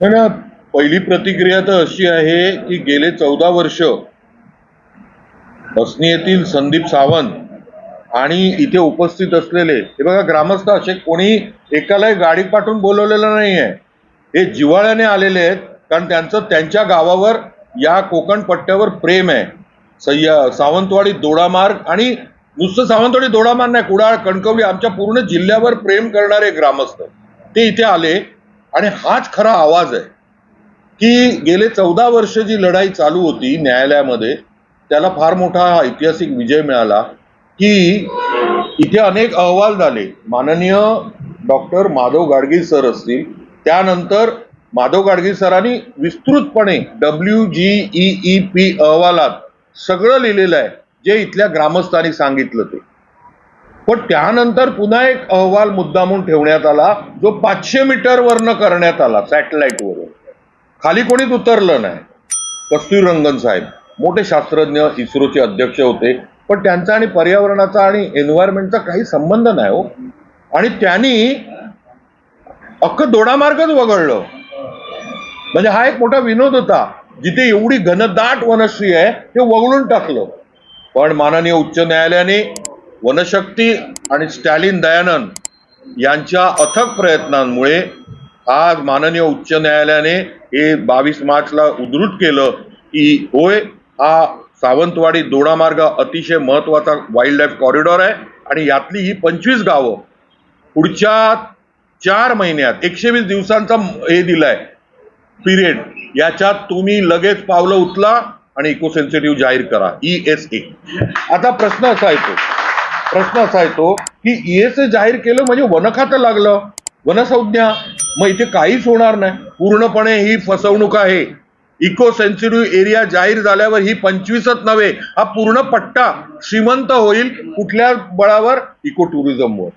नाही ना पहिली प्रतिक्रिया तर अशी आहे की गेले चौदा वर्ष बसनी येथील संदीप सावंत आणि इथे उपस्थित असलेले हे बघा ग्रामस्थ असे कोणी एकालाही गाडी पाठवून बोलवलेलं नाही आहे हे जिव्हाळ्याने आलेले आहेत कारण त्यांचं त्यांच्या गावावर या कोकण पट्ट्यावर प्रेम आहे. सह्या सावंतवाडी दोडामार्ग आणि नुसतं सावंतवाडी दोडामार्ग नाही कुडाळ कणकवली आमच्या पूर्ण जिल्ह्यावर प्रेम करणारे ग्रामस्थ. ते इथे आले आणि हाच खरा आवाज आहे की गेले चौदा वर्ष जी लढाई चालू होती न्यायालयामध्ये त्याला फार मोठा हा ऐतिहासिक विजय मिळाला की इथे अनेक अहवाल झाले. माननीय डॉक्टर माधव गाडगीळ सर असतील. त्यानंतर माधव गाडगीळ सरांनी विस्तृतपणे डब्ल्यू जी ई पी अहवालात सगळं लिहिलेलं आहे जे इथल्या ग्रामस्थांनी सांगितलं ते. पण त्यानंतर पुन्हा एक अहवाल मुद्दामून ठेवण्यात आला जो पाचशे मीटरवरनं करण्यात आला सॅटेलाइटवरून खाली कोणीच उतरलं नाही. कस्तुरी रंगन साहेब मोठे शास्त्रज्ञ इस्रोचे अध्यक्ष होते पण त्यांचा आणि पर्यावरणाचा आणि एन्व्हायरमेंटचा काही संबंध नाही हो. आणि त्यांनी अख्खं दोडामार्गच वगळलं. म्हणजे हा एक मोठा विनोद होता जिथे एवढी घनदाट वनश्री आहे ते वगळून टाकलं. पण माननीय उच्च न्यायालयाने वनशक्ती आणि स्टॅलिन दयानंद यांच्या अथक प्रयत्नांमुळे आज माननीय उच्च न्यायालयाने हे बावीस मार्चला उद्धृत केलं की होय हा सावंतवाडी दोडामार्ग अतिशय महत्त्वाचा वाईल्ड लाईफ कॉरिडॉर आहे आणि यातली ही पंचवीस गावं पुढच्या चार महिन्यात एकशे वीस दिवसांचा हे दिलाय पिरियड याच्यात तुम्ही लगेच पावलं उचला आणि इको सेन्सिटिव्ह जाहीर करा. ई एस ए आता प्रश्न असा येतो. प्रश्न असा येतो की ई एस जाहीर केलं म्हणजे वनखातं लागलं. वनसंज्ञा. मग इथे काहीच होणार नाही. पूर्णपणे ही फसवणूक आहे. इको सेन्सिटिव्ह एरिया जाहीर झाल्यावर ही पंचवीसच नव्हे हा पूर्ण पट्टा श्रीमंत होईल कुठल्या बळावर? इको टुरिझमवर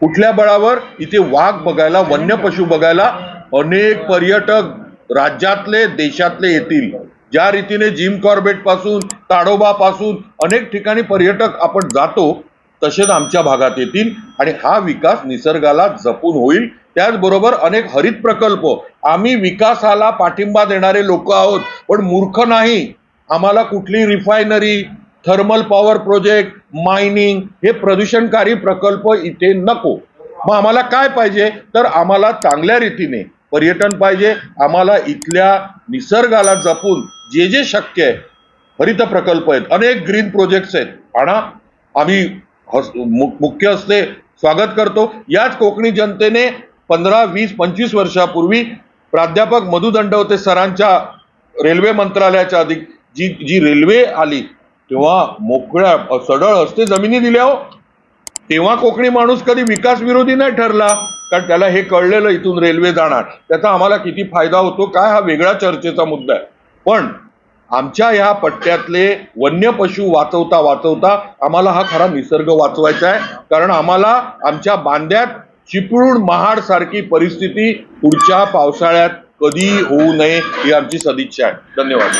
कुठल्या बळावर? इथे वाघ बघायला वन्य पशु बघायला अनेक पर्यटक राज्यातले देशातले येतील. ज्या रीतीने जिम कॉर्बेटपासून ताडोबा पासून अनेक ठिकाणी पर्यटक आपण जातो तसेच आमच्या भागात येतील आणि हा विकास निसर्गाला जपून होईल. त्याचबरोबर अनेक हरित प्रकल्प. आम्ही विकासाला पाठिंबा देणारे लोक आहोत. पण मूर्ख नाही. आम्हाला कुठली refinery thermal power project mining हे प्रदूषणकारी प्रकल्प इथे नको. मग आम्हाला काय पाहिजे? तर आम्हाला चांगल्या रीतीने पर्यटन पाहिजे. आम्हाला इथल्या निसर्गाला जपून जे जे शक्य आहे हरित प्रकल्प आहेत अनेक ग्रीन प्रोजेक्ट्स आहेत. आणा आम्ही मुख्य हस्ते स्वागत करतो। याच कोकणी जनतेने पंधरा वीस पंचवीस वर्षापूर्वी प्राध्यापक मधु दंडवते सरांच्या रेल्वे मंत्रालयाच्या अधिक जी जी रेल्वे आली तेव्हा मोकळ्या सडळ हस्ते जमिनी दिल्या हो. तेव्हा कोकणी माणूस कधी विकास विरोधी नाही ठरला कारण त्याला हे कळलेलं इथून रेल्वे जाणार. त्याचा आम्हाला किती फायदा होतो काय हा वेगळा चर्चेचा मुद्दा आहे. पण आमच्या या पट्ट्यातले वन्य पशु वाचवता वाचवता आम्हाला हा खरा निसर्ग वाचवायचा आहे. कारण आम्हाला आमच्या बांद्यात चिपळूण महाड सारखी परिस्थिती पुढच्या पावसाळ्यात कधी होऊ नये ही आमची सदिच्छा आहे. धन्यवाद.